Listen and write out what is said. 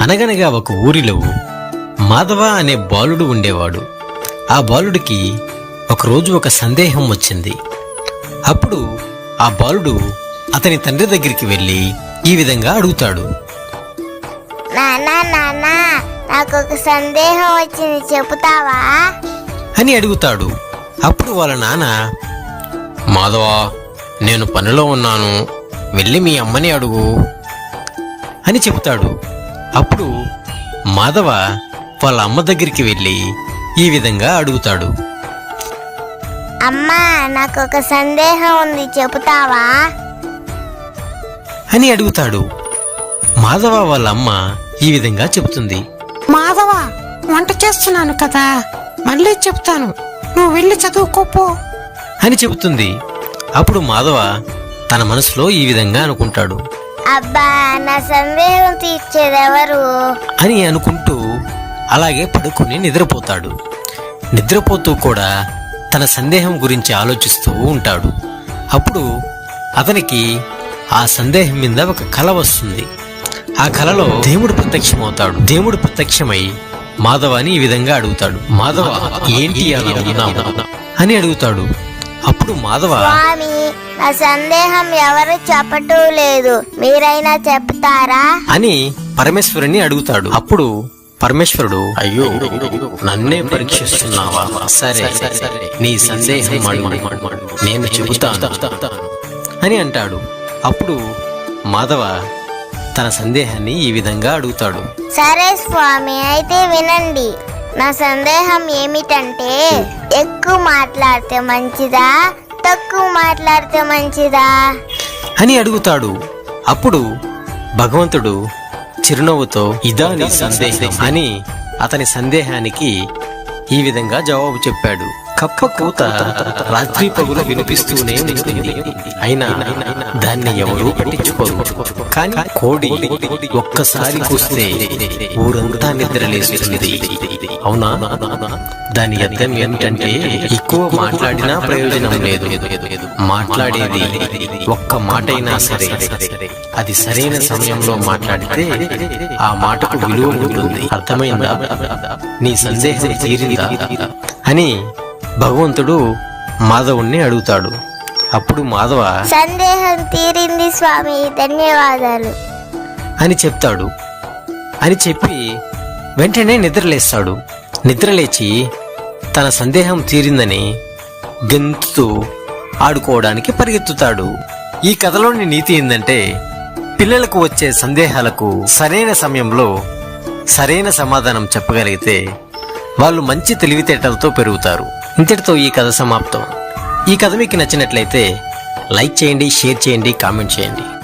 అనగనగా ఒక ఊరిలో మాధవ అనే బాలుడు ఉండేవాడు. ఆ బాలుడికి ఒకరోజు ఒక సందేహం వచ్చింది. అప్పుడు ఆ బాలుడు అతని తండ్రి దగ్గరికి వెళ్ళి ఈ విధంగా అడుగుతాడు. నాకు ఒక సందేహం వచ్చింది చెబుతావా? అని అడుగుతాడు. అప్పుడు వాళ్ళ నాన్న మాధవ నేను పనిలో ఉన్నాను. వెళ్ళి మీ అమ్మని అడుగు అని చెబుతాడు. అప్పుడు మాధవ వాళ్ళ అమ్మ దగ్గరికి వెళ్ళి ఈ విధంగా అడుగుతాడు. అమ్మా నాకు ఒక సందేహం ఉంది చెబుతావా? అని అడుగుతాడు. మాధవ వాళ్ళ అమ్మ ఈ విధంగా చెబుతుంది. మాధవ వంట చేస్తున్నాను కదా మళ్ళీ చెప్తాను. నువ్వు వెళ్ళి చదువుకోపో అని చెబుతుంది. అప్పుడు మాధవ తన మనసులో ఈ విధంగా అనుకుంటాడు. అబ్బా నా సందేహం తీర్చేదెవరు? అని అనుకుంటూ అలాగే పడుకొని నిద్రపోతాడు. నిద్రపోతూ కూడా తన సందేహం గురించి ఆలోచిస్తూ ఉంటాడు. అప్పుడు అతనికి ఆ సందేహం మీద ఒక కల వస్తుంది. ఆ కలలో దేవుడు ప్రత్యక్షమవుతాడు. దేవుడు ప్రత్యక్షమై మాధవాని ఈ విధంగా అడుగుతాడు. మాధవ ఏంటి అని అడుగుతాడు. అప్పుడు మాధవ స్వామి నా సందేహం ఎవరు చెప్పటూ లేదు మీరైనా చెప్తారా? అని పరమేశ్వరుని అడుగుతాడు. అప్పుడు పరమేశ్వరుడు అయ్యో నన్నే పరీక్షిస్తున్నావా? సరే నీ సందేహం. నేను చెబుతాను అని అంటాడు. అప్పుడు మాధవ తన సందేహాన్ని ఈ విధంగా అడుగుతాడు. సరే స్వామి అయితే వినండి. నా సందేహం ఏమిటంటే ఎక్కువ మాట్లాడితే మంచిదా? తక్కువ మాట్లాడితే మంచిదా? అని అడుగుతాడు. అప్పుడు భగవంతుడు చిరునవ్వుతో ఇదా నీ సందేహం అని అతని సందేహానికి ఈ విధంగా జవాబు చెప్పాడు. కప్ప కూత రాత్రి పగులు వినిపిస్తూనే ఉంటుంది అయినా దాన్ని ఎవరూ పట్టించుకోరు. కానీ కోడి ఒక్కసారి కూస్తే ఊరంతా నిద్రలేస్తుంది. అవునా? దాని అర్థం ఏమిటంటే ఎక్కువ మాట్లాడినా ప్రయోజనం లేదు. మాట్లాడేది ఒక్క మాటైనా సరే. అది సరైన సమయంలో మాట్లాడితే ఆ మాటకు విలువ ఉంటుంది. అర్థమైందా? నీ సందేహం తీరిందా? అని భగవంతుడు మాధవుణ్ణి అడుగుతాడు. అప్పుడు మాధవ సందేహం తీరింది స్వామి ధన్యవాదాలు. అని చెప్తాడు. అని చెప్పి వెంటనే నిద్రలేస్తాడు. నిద్రలేచి తన సందేహం తీరిందని గెంతుతూ ఆడుకోవడానికి పరిగెత్తుతాడు. ఈ కథలోని నీతి ఏంటంటే పిల్లలకు వచ్చే సందేహాలకు సరైన సమయంలో సరైన సమాధానం చెప్పగలిగితే వాళ్ళు మంచి తెలివితేటలతో పెరుగుతారు. ఇంతటితో ఈ కథ సమాప్తం. ఈ కథ మీకు నచ్చినట్లయితే లైక్ చేయండి షేర్ చేయండి కామెంట్ చేయండి.